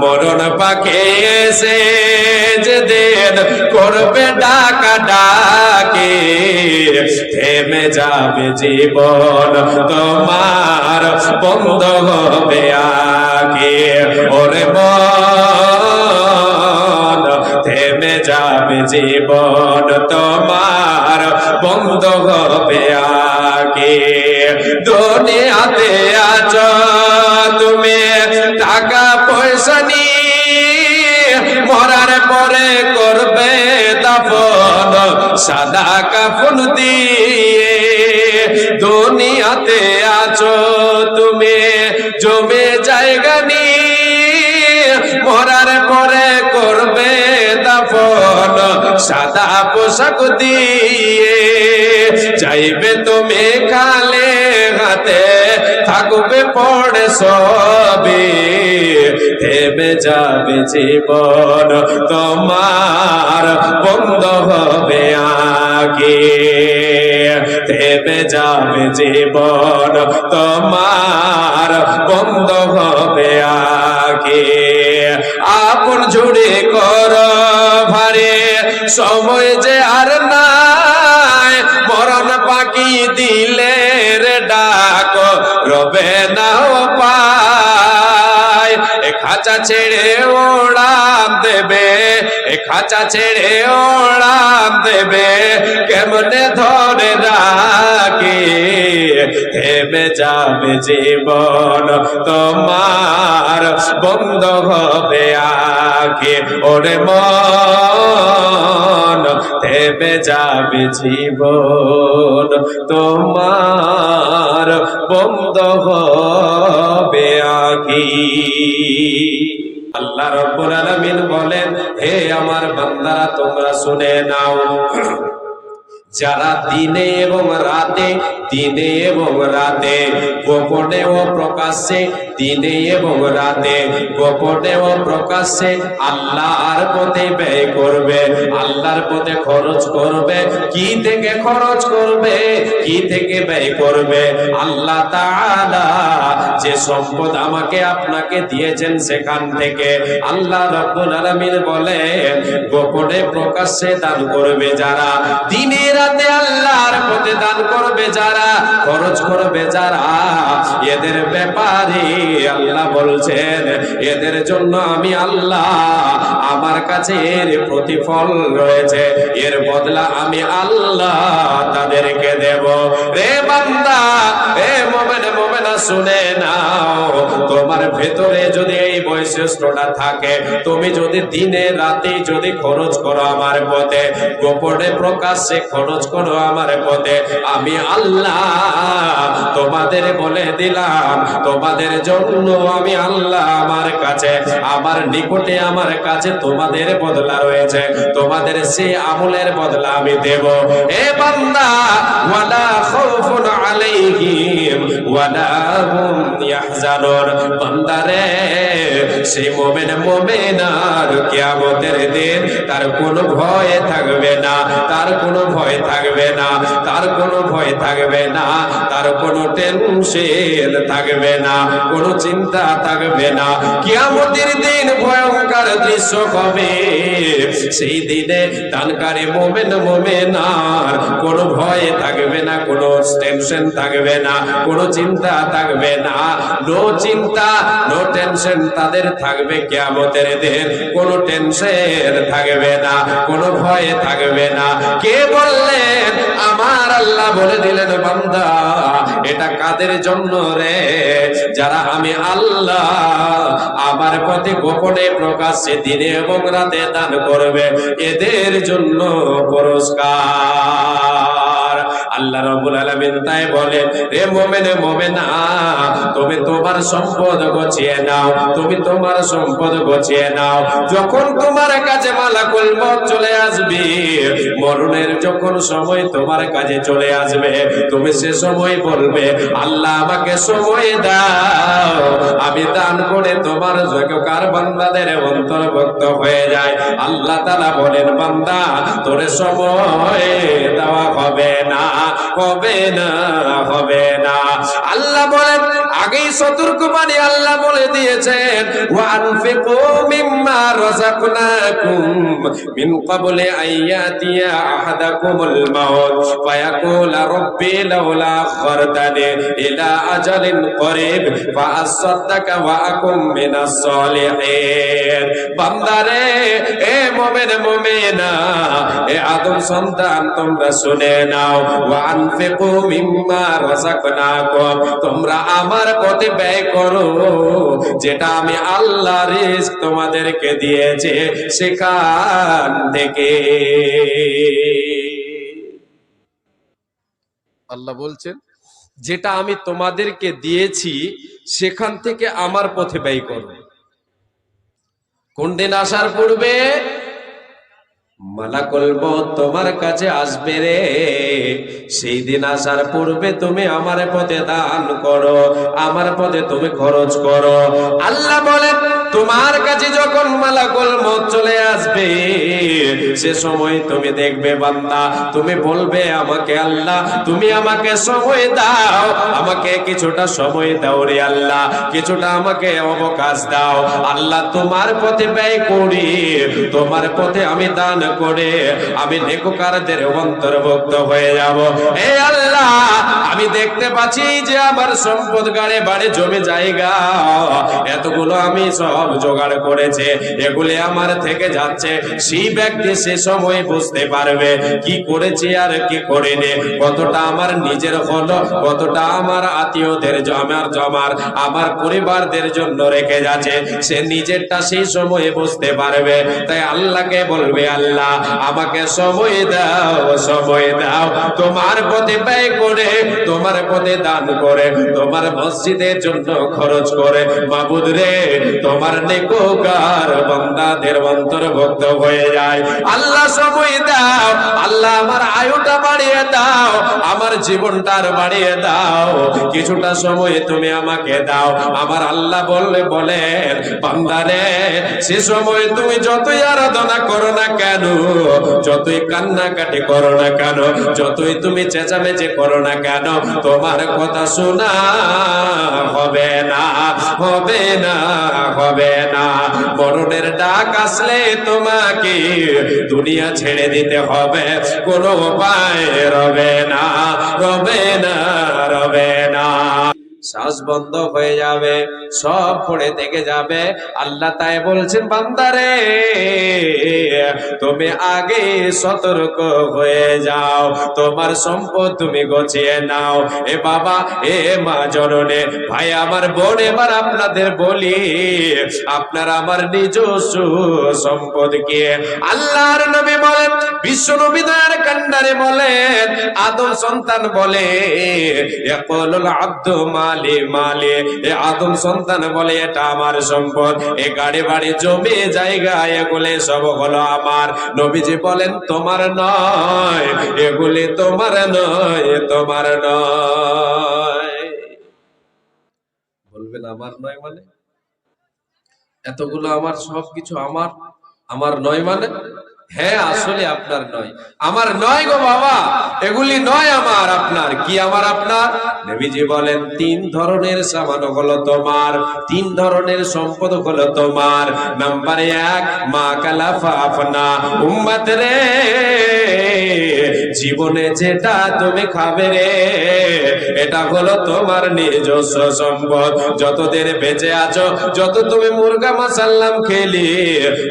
মরণ পাখে এসে যেদিন করবে ডাকা ডাকে, থেমে যাবে জীবন তোমার, বন্ধ হবে আগে। ওরে মন, থেমে যাবে জীবন তোমার, বন্ধ হবে আগে। দুনিয়াতে আছো তুমি, টাকা পয়সা মরার পরে করবে দাফন, সাদা কাফন দিয়ে দুনিয়াতে আছো তুমি, জমে জায়গা নিয়ে মরার পরে করবে দাফন, সাদা পোশাক দিয়ে, চাইবে তুমি খালে হাতে। থাকবে পড়ে সবে থেমে যাবে জীবন, তোমার বন্ধ হবে আগে। থেমে যাবে জীবন, তোমার বন্ধ হবে আগে। আপন জুড়ে কর ভারে, সময় যে আর নাই রবে না পায় এ খাঁচা ছেড়ে ওড়ান দেবে, এ খাঁচা ছেড়ে ওড়ান দেবে। কেমনে ধরে রাখে? থেমে যাবে জীবন তোমার, বন্ধ হবে আগে ওরে মন থেমে যাবে জীবন, তোমার বন্ধ হবে আগে। আল্লাহ রব্বুল আলামিন বলেন, হে আমার বান্দারা, তোমরা শুনে নাও। যারা দিনে এবং রাতে দিনে এবং রাতে, গোপনে ও প্রকাশ্যে দিনে এবং রাতে, গোপনে ও প্রকাশ্যে আল্লাহর পথে ব্যয় করবে, আল্লাহর পথে খরচ করবে। কি থেকে খরচ করবে? কি থেকে ব্যয় করবে? আল্লাহ তাআলা যে সম্পদ আমাকে আপনাকে দিয়েছেন সেখান থেকে আল্লাহ রব্বুল আলামিন বলেন, গোপনে প্রকাশ্যে দান করবে যারা, দিনে রাতে আল্লাহর পথে দান করবে যারা খরচ করবে যারা, এদের ব্যাপারে আল্লাহ বলছেন, এদের জন্য আমি আল্লাহ আমার কাছে এর প্রতিফল রয়েছে, এর বদলা আমি আল্লাহ তাদেরকে দেব। রে বান্দা, রে মোমেনা শুনে নাও, তোমার ভেতরে যদি এই বৈশিষ্ট্যটা থাকে, তুমি যদি দিনে রাতে যদি খরচ করো আমার পথে, গোপনে প্রকাশ্যে খরচ করো আমার পথে, আমি আল্লাহ তোমাদের বলে দিলাম, তোমাদের জন্য আমি আল্লাহ আমার কাছে, আমার নিকটে আমার কাছে তোমাদের বদলা রয়েছে, তোমাদের সে আমলের বদলা আমি দেব। এ বান্দা, ওয়ালা খাউফুন আলাইহিম, ওয়ালা হুম বান্দারে, সেই মুমিন মুমিনার কিয়ামতের দিন তার কোনো ভয় থাকবে না, তার কোনো ভয় থাকবে না, তার কোনো ভয় থাকবে না, তার কোনো টেনশন থাকবে না, কোনো চিন্তা থাকবে না। কিয়ামতের দিন ভয়ঙ্কর দৃশ্য হবে, সেই দিনে দানকারী মোমেন মোমেনার কোনো ভয় থাকবে না, কোনো টেনশন থাকবে না, কোনো চিন্তা থাকবে না। নো চিন্তা, নো টেনশন, তাদের থাকবে কিয়ামতের দিন। কোনো টেনশন থাকবে না, কোনো ভয় থাকবে না। কে বললেন? আমার আল্লাহ বলে দিলেন, বান্দা, এটা কাদের জন্য রে? যারা আমি আল্লাহ আমার পথে গোপনে প্রকাশ্যে দিনে এবং রাতে দান করবে, এদের জন্য পুরস্কার। আল্লাহ রাব্বুল আলামিন তাই বলেন রে মুমিনে মুমিনা তুমি তোমার সম্পদ গছিয়ে নাও, তুমি তোমার সম্পদ গছিয়ে নাও। যখন তোমার কাছে মালাকুল মউত চলে আসবে, মরণের যখন সময় তোমার কাছে চলে আসবে, তুমি সে সময় বলবে, আল্লাহ আমাকে সময় দাও, আমি দান করে তোমার জগকার বান্দাদের অন্তর্ভুক্ত হয়ে যায় আল্লাহ তাআলা বলেন, বান্দা, তোরে সময় দেওয়া হবে না। হবে না হবে না। আল্লাহ বলেন, আগেই সতর্ক বাণী আল্লাহ বলে দিয়েছেন, ওয়ানফিকু মিম্মা রাযাকনাকুম মিন ক্বাবলি আইয়াতিয়া আহাদাকুমুল মাউত, ফায়াকুল রাব্বি লাউলা আখরতানি ইলা আজালিন করিব, ফাআসাদদাকা ওয়া আকুম মিনাস সলিহিন। বান্দারে, এ মুমিন মুমিনা, এ আদম সন্তান তোমরা শুনে নাও ওয়ানফিকু মিম্মা রাযাকনাকুম তোমরা আমার পথে ব্যয় করো। যেটা আমি আল্লাহ রিস্ক তোমাদেরকে দিয়েছে সেখান থেকে। আল্লাহ বলছেন যেটা আমি তোমাদেরকে দিয়েছি সেখান থেকে আমার পথে ব্যয় করো। কোন দিন আসার পূর্বে মালাকুল মউত তোমার কাছে আসবে রে। সেই দিন আসার পূর্বে তুমি আমার পথে দান করো, আমার পথে তুমি খরচ করো। আল্লাহ তোমার কাছে যখন চলে আসবে। সে সময় তুমি দেখবে বান্দা, তুমি বলবে আমাকে, আল্লাহ, তুমি আমাকে সময় দাও, আমাকে কিছুটা সময় দাও রে আল্লাহ, কিছুটা আমাকে অবকাশ দাও। আল্লাহ তোমার পথে ব্যয় করি, তোমার পথে আমি দান করে আমি নেকুকারদের অন্তর্ভুক্ত হয়ে যাব। হে আল্লাহ, আমি দেখতে পাচ্ছি যে আমার সম্পদ গাড়ে বাড়ি, জমি জায়গা। এতগুলো আমি সব জোগাড় করেছে, এগুলি আমার থেকে যাচ্ছে। সেই ব্যক্তি সে সময় বুঝতে পারবে কি করেছে আর কি করিনি। কতটা আমার নিজের হলো, কতটা আমার আত্মীয়দের জমার জমার, আমার পরিবারদের জন্য রেখে যাচ্ছে। সে নিজেরটা সেই সময়ে বুঝতে পারবে। তাই আল্লাহকে বলবে, আল্লাহ আমাকে সময় দাও সময় দাও। তোমার পথে ব্যয় করে, তোমার পথে দান করে, তোমার মসজিদের জন্য খরচ করে। মাবুদ রে, তোমার নেকোকার বান্দাদের অন্তর্ভুক্ত হয়ে যায়। আল্লাহ, সময় দাও। আল্লাহ, আমার আয়ুটা বাড়িয়ে দাও, আমার জীবনটার বাড়িয়ে দাও। কিছুটা সময় তুমি আমাকে দাও। আমার আল্লাহ বললে, বলেন বান্দারে সে সময় তুমি যতই আরাধনা করো না কেন যতই কান্নাকাটি করো না কেন, যতই তুমি চেঁচামেচি করো না কেন, তোমার কথা শোনা হবে না হবে না হবে না। মরণের ডাক আসলে তোমাকে দুনিয়া ছেড়ে দিতে হবে, কোনো উপায় রবে না রবে না রবে না। শ্বাস বন্ধ হয়ে যাবে, সব পড়ে থেকে যাবে। আল্লাহ তাই বলছেন, বান্দারে, তুমি আগে সতর্ক হয়ে যাও, তোমার সম্পদ তুমি গছিয়ে নাও। এ বাবা, এ মা জননে, ভাই আমার বোন, এবার আপনাদের বলি, আপনার আমার নিজস্ব সম্পদ কে? আল্লাহর নবী বলেন বিশ্ব নবী দয়ার কান্ডারে বলেন, আদম সন্তান বলে আব্দু মালি মালি এ আদম সন্তান বলে, এটা আমার সম্পদ। এ গাড়ি, বাড়ি, জমি, জায়গা, এগুলি সব হলো আমার। নবীজি বলেন, তোমার নয়, এগুলি তোমার নয় তোমার নয়। বলবেন, আমার নয় মানে? এতগুলো আমার সবকিছু আমার আমার নয় মানে? হ্যাঁ আসলে আপনার নয়। আমার নয় গো বাবা, এগুলি নয় আমার, আপনার কি আমার আপনার? নবীজি বলেন, তিন ধরনের সামান হলো তোমার, তিন ধরনের সম্পদ হলো তোমার। নাম্বার এক, মা কালাফা আপনা উম্মত রে। জীবনে যেটা তুমি খাবে রে, এটা হলো তোমার নিজস্ব সম্পদ। যতদিন বেঁচে আছো, যত তুমি মুরগা মাসাল্লাম খেলি,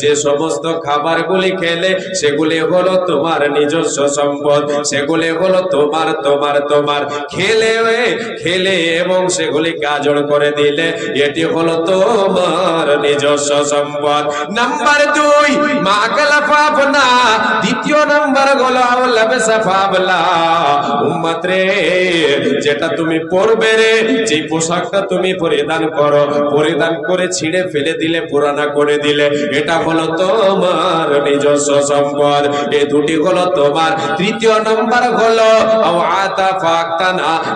যে সমস্ত খাবারগুলি খেলে, সেগুলি হলো তোমার নিজস্ব সম্পদ। সেগুলি হলো তোমার তোমার তোমার। খেলে খেলে এবং সেগুলি গাজর করে দিলে, এটি হলো তোমার নিজস্ব সম্পদ। নাম্বার দুই, মা কালা পাবনা দ্বিতীয় নাম্বার হলো আল্লাহ যেটা তুমি পরবে রে যে পোশাকটা তুমি পরিধান করো, পরিধান করে ছিঁড়ে ফেলে দিলে, পুরানা করে দিলে, এটা হলো তোমার নিজস্ব সম্পদ। এই দুটি হলো তোমার। তৃতীয় নম্বর হলো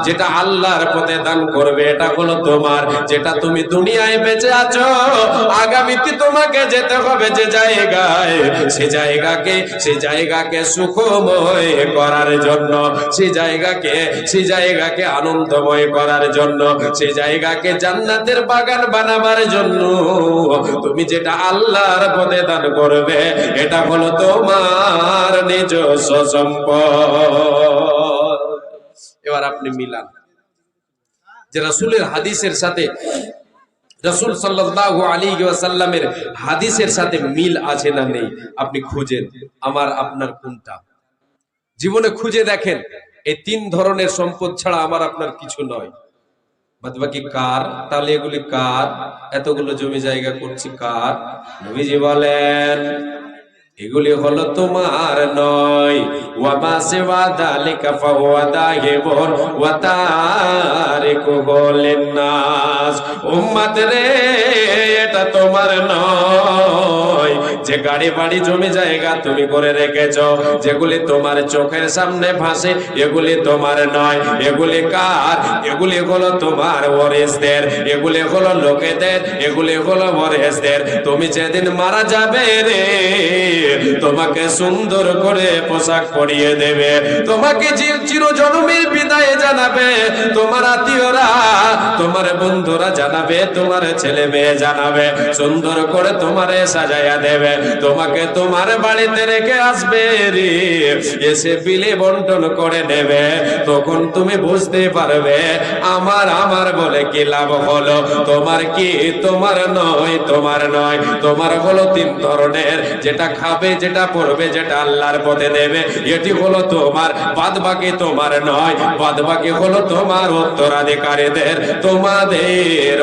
যেটা আল্লাহর পথে দান করবে, এটা হলো তোমার। যেটা তুমি দুনিয়ায় বেঁচে আছো, আগামীতে তোমাকে যেতে হবে যে জায়গায়। সে জায়গাকে সে জায়গাকে সুখময় করার জন্য, সে জায়গাকে সে জায়গাকে আনন্দময় করার জন্য, সে জায়গাকে জান্নাতের বাগান বানাবার জন্য। তুমি যেটা আল্লাহর পথে দান করবে, এটা হলো তোমার নিজস্ব সম্পদ এবার আপনি মিলান। যে রাসূলের হাদিসের সাথে, রাসূল সাল্লাল্লাহু আলাইহি ওয়াসাল্লামের হাদিসের সাথে মিল আছে না নেই, আপনি খুঁজেন, আমার, আপনার কোনটা? জীবনে খুঁজে দেখেন, এই তিন ধরনের সম্পদ ছাড়া আমার আপনার কিছু নয়। বাদ বাকি কার তাহলে এগুলি কার, এতগুলো জমি জায়গা করছি কার? নবীজি বলেন, এগুলি হলো তোমার নয়। ওয়ামা সেওয়া দালিকা হে দাহিবুন ওয়া তারিকুহু লিন্নাস উম্মত রে, এটা তোমার নয়। যে গাড়ি বাড়ি জমি জায়গা তুমি করে রেখেছো, যেগুলি তোমার চোখের সামনে ভাসে, এগুলি তোমার নয়। এগুলি কার? এগুলি হলো তোমার ওয়ারিসদের এগুলি হলো লোকেদের। এগুলি হলো ওয়ারিসদের তুমি যেদিন মারা যাবে রে তোমাকে সুন্দর করে পোশাক পরিয়ে দেবে। তোমাকে চির- চিরজনমের বিদায় জানাবে। তোমার আত্মীয়রা, তোমার বন্ধুরা জানাবে, তোমার ছেলে মেয়ে জানাবে, সুন্দর করে তোমারে সাজাইয়া দেবে। তোমাকে তোমার বাড়িতে রেখে আসবে এসে বিলে বন্টন করে নেবে। তখন তুমি বুঝতে পারবে, আমার আমার বলে কি লাভ হলো? তোমার কি তোমার নয় তোমার নয়। তোমার হলো তিন ধরনের, যেটা খাবে যেটা পড়বে যেটা আল্লাহর পথে দেবে, এটি হলো তোমার বাদ বাকি তোমার নয় বাদ বাকি হলো তোমার উত্তরাধিকারীদের, তোমাদের